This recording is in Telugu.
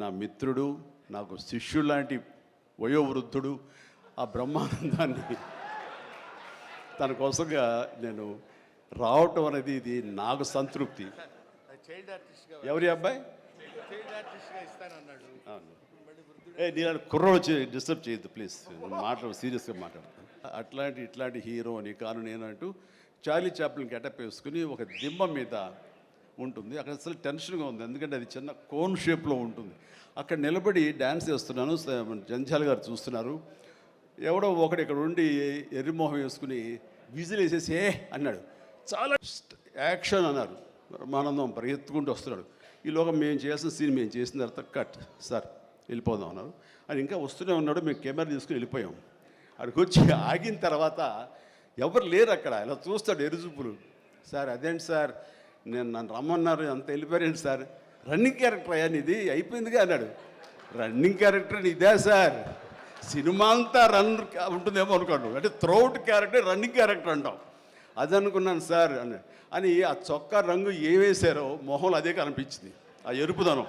నా మిత్రుడు నాకు శిష్యుడు లాంటి వయోవృద్ధుడు ఆ బ్రహ్మానందాన్ని. తన కోసంగా నేను రావటం అనేది ఇది నాకు సంతృప్తి. ఎవరి అబ్బాయి. ఏ నేను కుర్రోడు వచ్చి డిస్టర్బ్ చేయొద్దు ప్లీజ్. మాట్లాడు సీరియస్గా మాట్లాడతాను అట్లాంటి ఇట్లాంటి హీరో అని కాను నేను అంటూ చార్లీ చాప్లిన్ గెటప్ వేసుకుని ఒక దిమ్మ మీద ఉంటుంది. అక్కడ అసలు టెన్షన్గా ఉంది. ఎందుకంటే అది చిన్న కోన్ షేప్లో ఉంటుంది. అక్కడ నిలబడి డ్యాన్స్ చేస్తున్నాను. జంజాల్ గారు చూస్తున్నారు. ఎవడో ఒకడు ఇక్కడ ఉండి ఎర్రిమోహం వేసుకుని విజిల్ వేసేసి ఏ అన్నాడు. చాలా యాక్షన్ అన్నారు. బ్రహ్మానందం పరిగెత్తుకుంటూ వస్తున్నాడు. ఈలోగా మేము చేసిన సీన్ మేము చేసిన తర్వాత కట్. సార్ వెళ్ళిపోదాం అన్నారు. అని ఇంకా వస్తూనే ఉన్నాడు. మేము కెమెరా తీసుకుని వెళ్ళిపోయాం. అక్కడికి వచ్చి ఆగిన తర్వాత ఎవరు లేరు అక్కడ. ఇలా చూస్తాడు ఎరుజుపులు సార్ అదేంటి సార్? నేను నన్ను రమ్మన్నారు అంత వెళ్ళిపోయారండి సార్. రన్నింగ్ క్యారెక్టర్ అయ్యా ఇది అయిపోయిందిగా అన్నాడు. రన్నింగ్ క్యారెక్టర్ ఇదే సార్? సినిమా అంతా రన్ ఉంటుందేమో అనుకోండి. అంటే త్రోట్ క్యారెక్టర్ రన్నింగ్ క్యారెక్టర్ అంటాం. అది అనుకున్నాను సార్ అని అని ఆ చొక్కా రంగు ఏ వేశారో మొహంలో అదే కనిపించింది. ఆ ఎరుపుదనం.